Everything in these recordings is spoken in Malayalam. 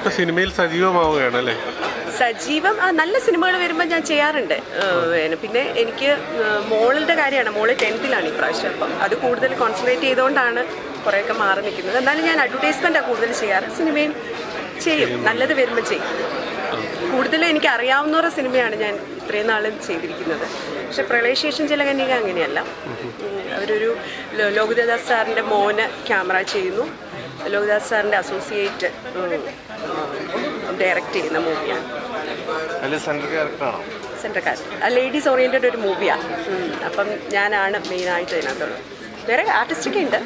സിനിമയിൽ സജീവമാവുകയാണ് അല്ലേ? സജീവം നല്ല സിനിമകൾ വരുമ്പോൾ ഞാൻ ചെയ്യാറുണ്ട്. പിന്നെ എനിക്ക് മോളിന്റെ മോളുടെ കാര്യമാണ്. മോൾ ടെൻത്തിലാണ് ഇപ്രാവശ്യം. അപ്പം അത് കൂടുതൽ കോൺസെൻട്രേറ്റ് ചെയ്തുകൊണ്ടാണ് കുറേയൊക്കെ മാറി നിൽക്കുന്നത്. എന്നാലും ഞാൻ അഡ്വർടൈസ്മെന്റാണ് കൂടുതൽ ചെയ്യാറ്. സിനിമയും ചെയ്യും. നല്ലത് വരുമ്പോൾ ചെയ്യും. കൂടുതലും എനിക്ക് അറിയാവുന്നവരുടെ സിനിമയാണ് ഞാൻ ഇത്രയും നാളും ചെയ്തിരിക്കുന്നത്. പക്ഷെ പ്രളയശേഷം ചില കന്യക അങ്ങനെയല്ല. അവരൊരു ലോ- ലോകിതദാസ് സാറിന്റെ മോന് ക്യാമറ ചെയ്യുന്നു. ലോകദാസ് സാറിന്റെ അസോസിയേറ്റ് ഡയറക്റ്റ് ചെയ്യുന്ന മൂവിയാണ് സെൻട്രൽ ആ ലേഡീസ് ഓറിയന്റഡ് ഒരു മൂവിയാണ് അപ്പം ഞാനാണ് മെയിനായിട്ട് ഇതിനകത്തുള്ളത് വേറെ ആർട്ടിസ്റ്റൊക്കെ ഉണ്ട്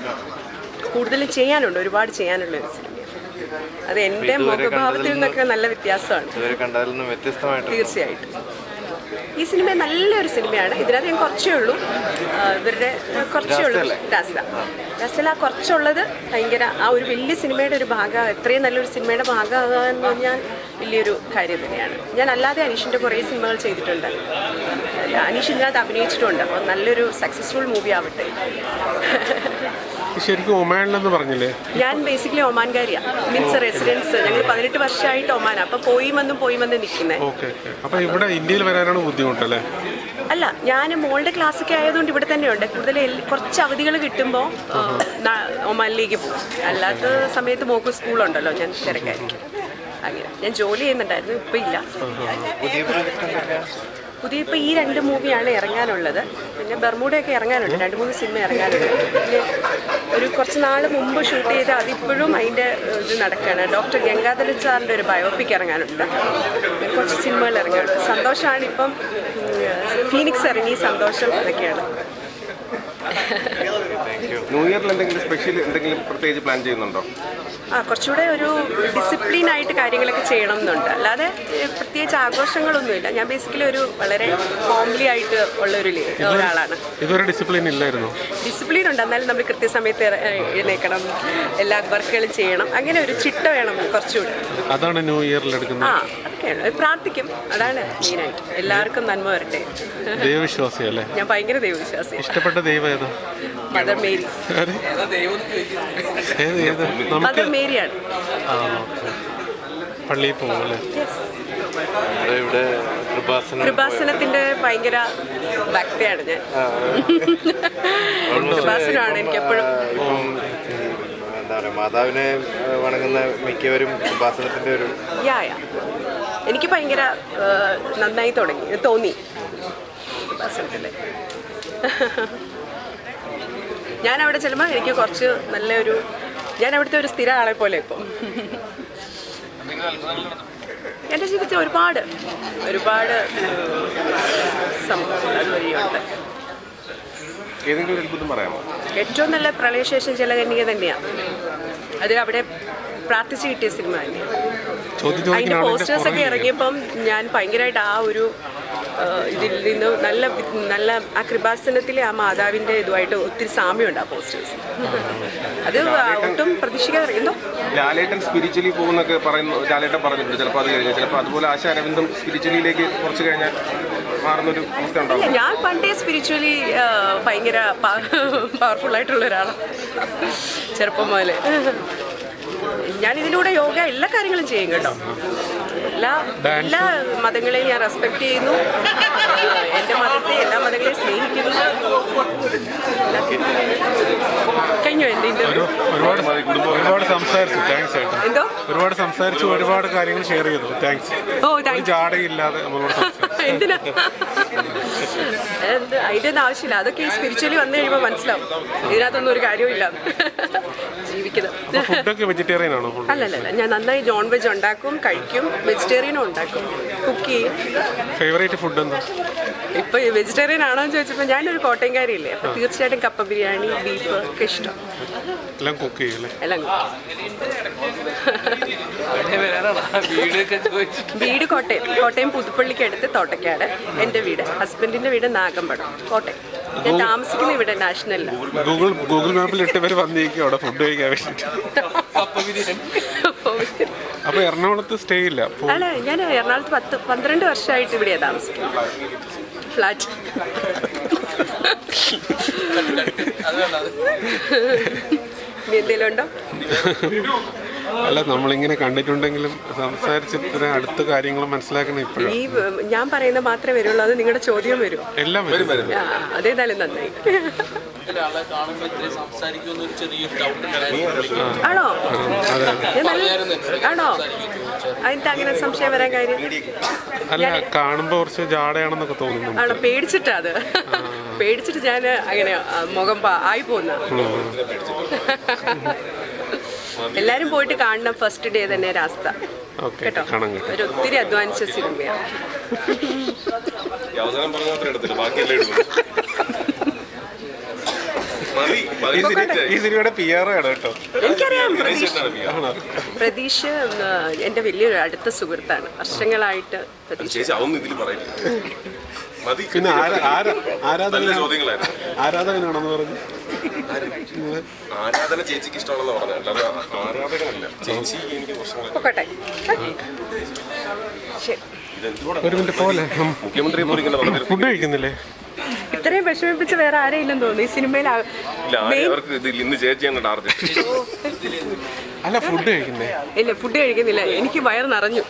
കൂടുതലും ചെയ്യാനുണ്ട്. ഒരുപാട് ചെയ്യാനുള്ള ഒരു സിനിമ അത് എന്റെ മുഖഭാവത്തിൽ നിന്നൊക്കെ നല്ല വ്യത്യാസമാണ്. തീർച്ചയായിട്ടും. ഈ സിനിമ നല്ലൊരു സിനിമയാണ്. ഇതിനകത്ത് ഞാൻ കുറച്ചേ ഉള്ളൂ. ഇവരുടെ കുറച്ചേ ഉള്ളൂ. രാസ്ത രാസ്തയിൽ ആ കുറച്ചുള്ളത് ഭയങ്കര ആ ഒരു വലിയ സിനിമയുടെ ഒരു ഭാഗം എത്രയും നല്ലൊരു സിനിമയുടെ ഭാഗമാകുക എന്ന് പറഞ്ഞാൽ വലിയൊരു കാര്യം തന്നെയാണ്. ഞാൻ അല്ലാതെ അനീഷിന്റെ കുറേ സിനിമകൾ ചെയ്തിട്ടുണ്ട്. അനീഷ് ഇതിനകത്ത് അഭിനയിച്ചിട്ടുണ്ട്. അപ്പോൾ നല്ലൊരു സക്സസ്ഫുൾ മൂവി ആവട്ടെ. ശരിക്കും ഒമാനിലെന്ന് പറഞ്ഞില്ലേ? ഞാൻ ബേസിക്കലി ഒമാൻകാരിയാണ് മീൻസ് റെസിഡൻസ് ഞങ്ങൾ പതിനെട്ട് വർഷമായിട്ട് ഒമാൻ അപ്പോൾ പോയി വന്നും പോയി വന്ന് നിൽക്കുന്നത് ഓക്കെ ഓക്കെ. അപ്പൊ ഇവിടെ ഇന്ത്യയിൽ വരാനാണ് ബുദ്ധിമുട്ടല്ലേ? അല്ല ഞാൻ മോളുടെ ക്ലാസ്സൊക്കെ ആയതുകൊണ്ട് ഇവിടെ തന്നെയുണ്ട്. കൂടുതൽ കുറച്ച് അവധികൾ കിട്ടുമ്പോൾ ഒമാനിലേക്ക് പോകും. അല്ലാത്ത സമയത്ത് മോക്ക് സ്കൂളുണ്ടല്ലോ ഞാൻ തിരക്കായിരിക്കും. അങ്ങനെ. ഞാൻ ജോലി ചെയ്യുന്നുണ്ടായിരുന്നു ഇപ്പം ഇല്ല. പുതിയ പ്രോജക്റ്റ് എന്തൊക്കെയാണ് പുതിയ ഇപ്പം ഈ രണ്ട് മൂവിയാണ് ഇറങ്ങാനുള്ളത്. പിന്നെ ബർമൂഡയൊക്കെ ഇറങ്ങാനുണ്ട്. രണ്ട് മൂന്ന് സിനിമ ഇറങ്ങാനുണ്ട്. പിന്നെ ഒരു കുറച്ച് നാൾ മുമ്പ് ഷൂട്ട് ചെയ്ത് അതിപ്പോഴും അതിന്റെ ഇത് നടക്കുകയാണ് ഡോക്ടർ ഗംഗാധരൻ സാറിന്റെ ഒരു ബയോപിക് ഇറങ്ങാനുണ്ട്. കുറച്ച് സിനിമകൾ ഇറങ്ങാനുണ്ട്. സന്തോഷമാണ് ഇപ്പം ഫീനിക്സ് ഇറങ്ങി സന്തോഷം അതൊക്കെയാണ് ന്യൂ ഇയറിൽ എന്തെങ്കിലും സ്പെഷ്യൽ എന്തെങ്കിലും പ്രത്യേകിച്ച് പ്ലാൻ ചെയ്യുന്നുണ്ടോ? ആ കുറച്ചുകൂടെ ഒരു ഡിസിപ്ലിൻ ആയിട്ട് കാര്യങ്ങളൊക്കെ ചെയ്യണം എന്നുണ്ട്. അല്ലാതെ പ്രത്യേകിച്ച് ആഘോഷങ്ങളൊന്നുമില്ല. ഞാൻ ബേസിക്കലി ഒരു വളരെ ഹോംലി ആയിട്ട് ഉള്ള ഒരു ഒരാളാണ്. ഇതുവരെ ഡിസിപ്ലിൻ ഇല്ലായിരുന്നു. ഡിസിപ്ലിൻ ഉണ്ട്. എന്നാലും നമ്മൾ കൃത്യസമയത്ത് എഴുന്നേക്കണം. എല്ലാ വർക്കുകളും ചെയ്യണം. അങ്ങനെ ഒരു ചിട്ട വേണം കുറച്ചുകൂടെ. അതാണ് ന്യൂ ഇയറിൽ ആ എടുക്കുന്നത് അതൊക്കെയാണ് പ്രാർത്ഥിക്കും. അതാണ് മെയിനായിട്ട്. എല്ലാവർക്കും നന്മ വരട്ടെ. ദൈവവിശ്വാസി അല്ലേ ഞാൻ ഭയങ്കര ദൈവവിശ്വാസി ഇഷ്ടപ്പെട്ട ദൈവം ഏതാ? മദർ മേരി നമുക്ക് പള്ളിയിൽ പോകും അല്ലേ? ഇവിടെ കൃപാസനത്തിന്റെ ഭയങ്കര ഭക്തയാണ് ഞാൻ. കൃപാസനമാണ് എനിക്ക് എപ്പോഴും. എന്താ പറയുക മാതാവിനെ വണങ്ങുന്ന മിക്കവരും കൃപാസനത്തിന്റെ ഒരു യാ എനിക്ക് ഭയങ്കര നന്നായി തുടങ്ങി തോന്നി. കൃപാസനത്തിൽ. ഞാൻ അവിടെ ചെല്ലുമ്പോൾ എനിക്ക് കുറച്ച് നല്ലൊരു ഞാൻ അവിടുത്തെ ഒരു സ്ഥിര ആളെ പോലെ ഇപ്പം. എന്റെ ജീവിതത്തിൽ ഒരുപാട് ഒരുപാട് സംഭവങ്ങൾ അതുവഴിയുണ്ട് ഏറ്റവും നല്ല പ്രളയശേഷം ജലകന്യക തന്നെയാണ് അത് അവിടെ പ്രാർത്ഥിച്ച് കിട്ടിയ സിനിമ തന്നെയാണ് പോസ്റ്റേഴ്സ് ഒക്കെ ഇറങ്ങിയപ്പം ഞാൻ ഭയങ്കരമായിട്ട് ആ ഒരു ഇതിൽ നിന്ന് നല്ല നല്ല ആ കൃപാസനത്തിലെ ആ മാതാവിന്റെ ഇതുമായിട്ട് ഒത്തിരി സാമ്യമുണ്ട് ആ പോസ്റ്റേഴ്സ് അത് ഒട്ടും പ്രതീക്ഷിക്കാതെ എന്തോ? ലാലേട്ടൻ സ്പിരിച്വലി പോകുന്നൊക്കെ പറയുന്നു ലാലേട്ടൻ പറഞ്ഞിട്ടുണ്ട് ചിലപ്പോൾ അത് കഴിഞ്ഞാൽ ചിലപ്പോൾ അതുപോലെ ആശ അരവിന്ദം സ്പിരിച്വലിയിലേക്ക് കുറച്ച് കഴിഞ്ഞാൽ മാറുന്നൊരു അവസ്ഥ ഉണ്ടാവും. ഞാൻ പണ്ടേ സ്പിരിച്വലി ഭയങ്കര പവർഫുൾ ആയിട്ടുള്ള ഒരാളാണ് ചെറുപ്പം മുതലേ. ഞാൻ ഇതിലൂടെ യോഗ എല്ലാ കാര്യങ്ങളും ചെയ്യും കേട്ടോ. എല്ലാ എല്ലാ മതങ്ങളെയും ഞാൻ റെസ്പെക്ട് ചെയ്യുന്നു. എന്റെ മതത്തെ എല്ലാ മതങ്ങളെയും സ്നേഹിക്കുന്നു കഴിഞ്ഞോ എന്റെ ഒരുപാട് ഒരുപാട് സംസാരിച്ചു താങ്ക്സ് എന്തോ? ഒരുപാട് സംസാരിച്ചു ഒരുപാട് കാര്യങ്ങൾ ഷെയർ ചെയ്തു. താങ്ക്സ് ഓ ഒരു താങ്ക് ജാടയില്ലാതെ എന്തിനാ? എന്ത്? അതിന്റെ ഒന്നും ആവശ്യമില്ല. അതൊക്കെ സ്പിരിച്വലി വന്നു കഴിയുമ്പോൾ മനസ്സിലാവും. ഇതിനകത്തൊന്നും ഒരു കാര്യമില്ല ജീവിക്കുന്നത് അല്ലല്ല ഞാൻ നന്നായി നോൺ വെജ് ഉണ്ടാക്കും കഴിക്കും വെജിറ്റേറിയനും ഉണ്ടാക്കും. കുക്ക് ചെയ്യും ഫേവറേറ്റ് ഫുഡ് എന്താ? ഇപ്പൊ വെജിറ്റേറിയൻ ആണോ എന്ന് ചോദിച്ചപ്പോൾ ഞാനൊരു കോട്ടയംകാരിയല്ലേ. അപ്പൊ തീർച്ചയായിട്ടും കപ്പ ബിരിയാണി ബീഫ് ഒക്കെ ഇഷ്ടം. എല്ലാം കുക്ക് ചെയ്യും അല്ലേ എല്ലാം കുക്ക് വീട് കോട്ടയം. കോട്ടയം പുതുപ്പള്ളിക്ക് അടുത്ത് തോട്ടക്കാട്. എന്റെ വീട്. ഹസ്ബൻഡിന്റെ വീട് നാഗമ്പടം. കോട്ടയം. ഞാൻ താമസിക്കുന്ന ഇവിടെ നാഷണലിലാണ് ഗൂഗിൾ ഗൂഗിൾ മാപ്പിൽ ഇട്ടവർ വന്നിരിക്കും അവിടെ ഫുഡ് കഴിക്കാൻ വേണ്ടിയിട്ട് അപ്പൊ എറണാകുളത്ത് സ്റ്റേ ഇല്ല. അല്ല ഞാൻ എറണാകുളത്ത് പത്ത് പന്ത്രണ്ട് വർഷമായിട്ട് ഇവിടെയാണ് താമസിക്കുന്നത്? ഫ്ലാറ്റ്. ഇനി എന്തെങ്കിലും ഉണ്ടോ? അല്ല നമ്മളിങ്ങനെ കണ്ടിട്ടുണ്ടെങ്കിലും സംസാരിച്ച് ഇത്ര അടുത്ത കാര്യങ്ങൾ മനസ്സിലാക്കണം ഇപ്പോഴും. ഈ ഞാൻ പറയുന്ന മാത്രമേ വരുള്ളൂ അത് നിങ്ങളുടെ ചോദ്യം വരും. എല്ലാം വരും. ആ, അതേതായാലും നന്നായി. ഒരാളെ കാണുമ്പോൾ ഇത്രയും സംസാരിക്കുമെന്ന് ഒരു ചെറിയൊരു ഡൗട്ട് ഉണ്ടായിരുന്നു ആണോ? അതെ. ഞാൻ നല്ല ആണോ? അതിന്റെ അങ്ങനെ സംശയം വരാൻ കാര്യം? അല്ല കാണുമ്പോൾ കുറച്ച് ജാടയാണെന്നൊക്കെ തോന്നുന്നു ആണോ? പേടിച്ചിട്ടാ അത്. പേടിച്ചിട്ട് ഞാൻ അങ്ങനെ ആ, മുഖം പാ- ആയി പോന്ന എല്ലാരും പോയിട്ട് കാണണം. ഫസ്റ്റ് ഡേ തന്നെ രാസ്ത ഓക്കെ കേട്ടോ? ഒരു ഒത്തിരി അധ്വാനിച്ച സിനിമയാണ് എനിക്കറിയാം. പ്രതീക്ഷ എന്റെ വലിയൊരു അടുത്ത സുഹൃത്താണ്. വർഷങ്ങളായിട്ട് പ്രതീക്ഷ. പിന്നെ ആരാധകനാണെന്ന് പറഞ്ഞു? ആരാധന ചേച്ചിക്ക് ഇഷ്ടമാണെന്ന് പറഞ്ഞത് അല്ലാതെ ആരാധകനല്ല ചേച്ചി എനിക്ക് പ്രശ്നങ്ങൾ പൊക്കോട്ടെ. ശരി. ഒരു മിനിറ്റ് പോലെ. മുഖ്യമന്ത്രി ഫുഡ് കഴിക്കുന്നില്ലേ? ഇത്രയും വിഷമിപ്പിച്ച് വേറെ ആരെയില്ലെന്ന് തോന്നുന്നു. ഈ സിനിമയിൽ അല്ല ഫുഡ് കഴിക്കുന്നേ? ഇല്ല ഫുഡ് കഴിക്കുന്നില്ല. എനിക്ക് വയർ നിറഞ്ഞു.